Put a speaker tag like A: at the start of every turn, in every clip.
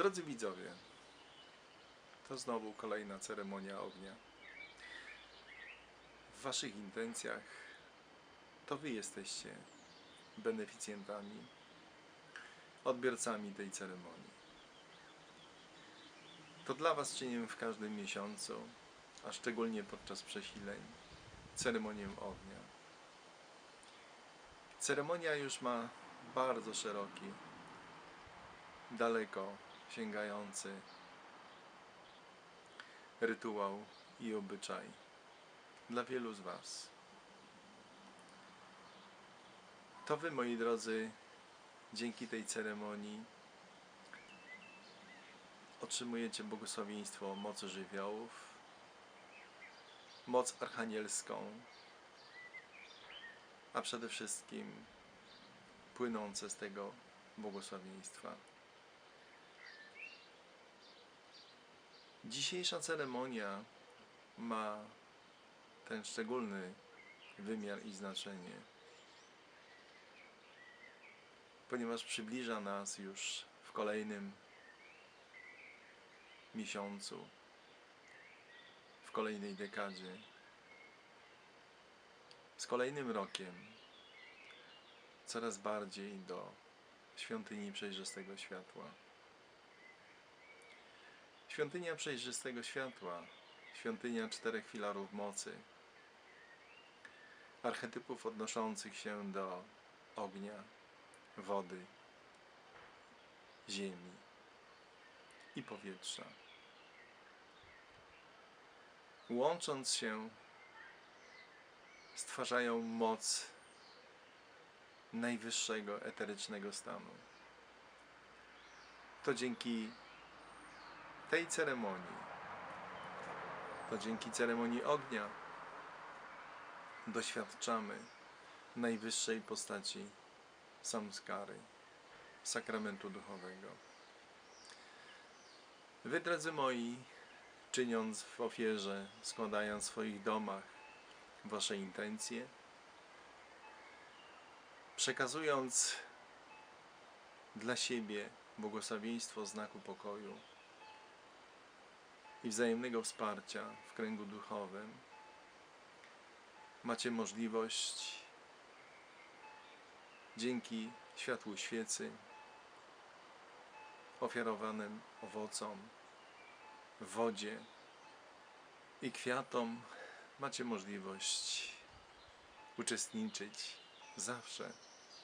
A: Drodzy widzowie, to znowu kolejna ceremonia ognia. W Waszych intencjach to Wy jesteście beneficjentami, odbiorcami tej ceremonii. To dla Was czynię w każdym miesiącu, a szczególnie podczas przesileń, ceremonię ognia. Ceremonia już ma bardzo szeroki, daleko sięgający rytuał i obyczaj dla wielu z Was. To Wy, moi drodzy, dzięki tej ceremonii otrzymujecie błogosławieństwo mocy żywiołów, moc archanielską, a przede wszystkim płynące z tego błogosławieństwa. Dzisiejsza ceremonia ma ten szczególny wymiar i znaczenie, ponieważ przybliża nas już w kolejnym miesiącu, w kolejnej dekadzie, z kolejnym rokiem, coraz bardziej do świątyni przejrzystego światła. Świątynia przejrzystego światła, świątynia czterech filarów mocy, archetypów odnoszących się do ognia, wody, ziemi i powietrza. Łącząc się, stwarzają moc najwyższego eterycznego stanu. To dzięki tej ceremonii, to dzięki ceremonii ognia doświadczamy najwyższej postaci samskary, sakramentu duchowego. Wy, drodzy moi, czyniąc w ofierze, składając w swoich domach wasze intencje, przekazując dla siebie błogosławieństwo znaku pokoju i wzajemnego wsparcia w kręgu duchowym, macie możliwość dzięki światłu świecy, ofiarowanym owocom, wodzie i kwiatom, macie możliwość uczestniczyć zawsze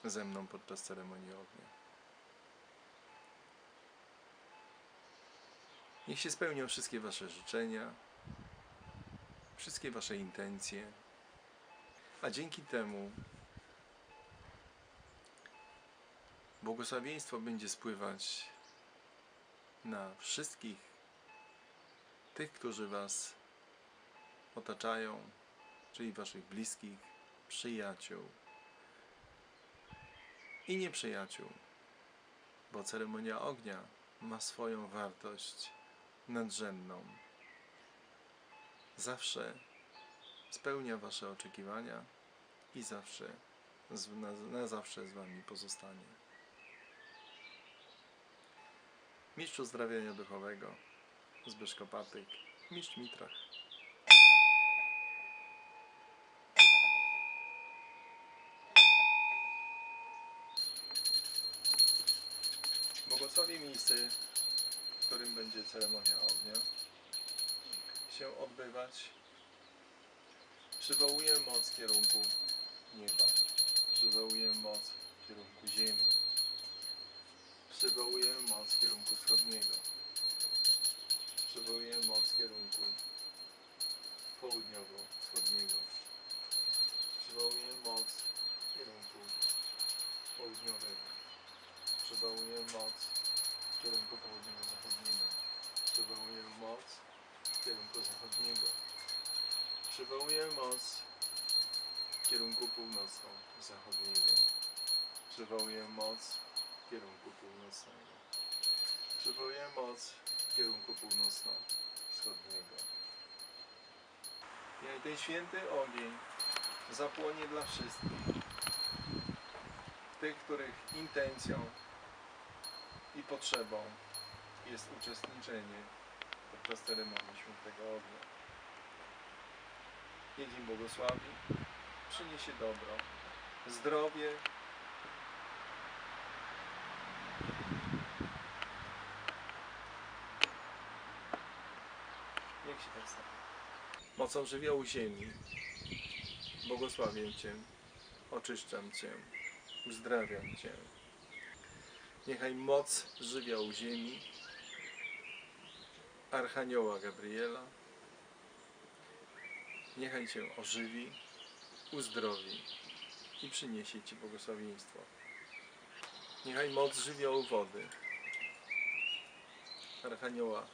A: ze mną podczas ceremonii ognia. Niech się spełnią wszystkie Wasze życzenia, wszystkie Wasze intencje, a dzięki temu błogosławieństwo będzie spływać na wszystkich tych, którzy Was otaczają, czyli Waszych bliskich, przyjaciół i nieprzyjaciół, bo ceremonia ognia ma swoją wartość nadrzędną. Zawsze spełnia Wasze oczekiwania i zawsze, na, na zawsze z Wami pozostanie. Mistrz uzdrawiania duchowego, Zbyszko Patyk, Mistrz Mitrach. Błogosławię miejsce, którym będzie ceremonia ognia się odbywać. Przywołuję moc kierunku nieba. Przywołuję moc kierunku ziemi. Przywołuję moc kierunku wschodniego. Przywołuję moc kierunku południowo-wschodniego. Przywołuję moc kierunku południowego. Przywołuję moc kierunku południowo-zachodniego. Przywołuję moc kierunku zachodniego. Przywołuję moc kierunku północno-zachodniego. Przywołuję moc kierunku północnego. Przywołuję moc kierunku północno-wschodniego. Niech ten święty ogień zapłonie dla wszystkich. Tych, których intencją i potrzebą jest uczestniczenie podczas ceremonii świętego ognia. Niech im błogosławi, przyniesie dobro, zdrowie, Niech się tak stanie. Mocą żywiołu ziemi błogosławię Cię, oczyszczam Cię, uzdrawiam Cię. Niechaj moc żywiołu ziemi Archanioła Gabriela niechaj Cię ożywi, uzdrowi i przyniesie Ci błogosławieństwo. Niechaj moc żywiołu wody Archanioła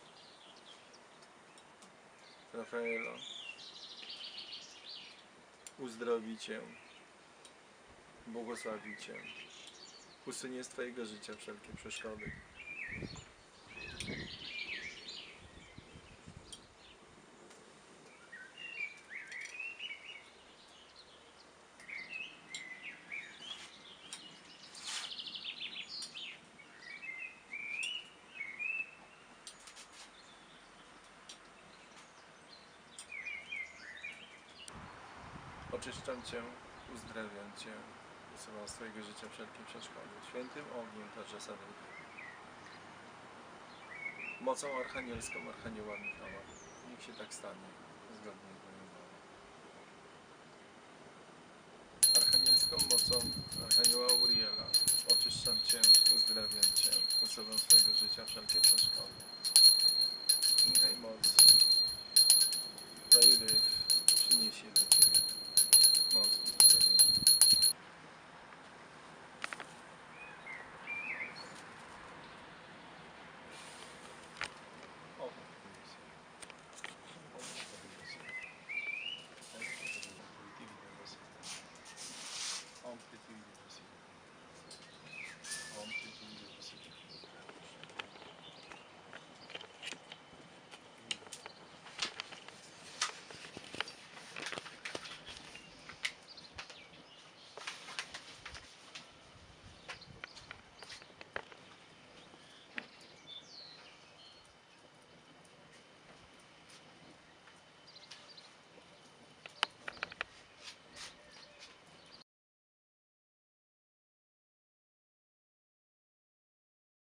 A: Rafaela uzdrowi Cię, błogosławi Cię, usunie z Twojego życia wszelkie przeszkody. Oczyszczam Cię, uzdrawiam Cię, usuwam z Twojego życia wszelkie przeszkody. Świętym ogniem Tarza Sadryka. Mocą archanielską Archanioła Michała. Niech się tak stanie, zgodnie z moją wolą. Archanielską mocą Archanioła Uriela oczyszczam Cię, uzdrawiam Cię, usuwam z Twojego życia wszelkie przeszkody.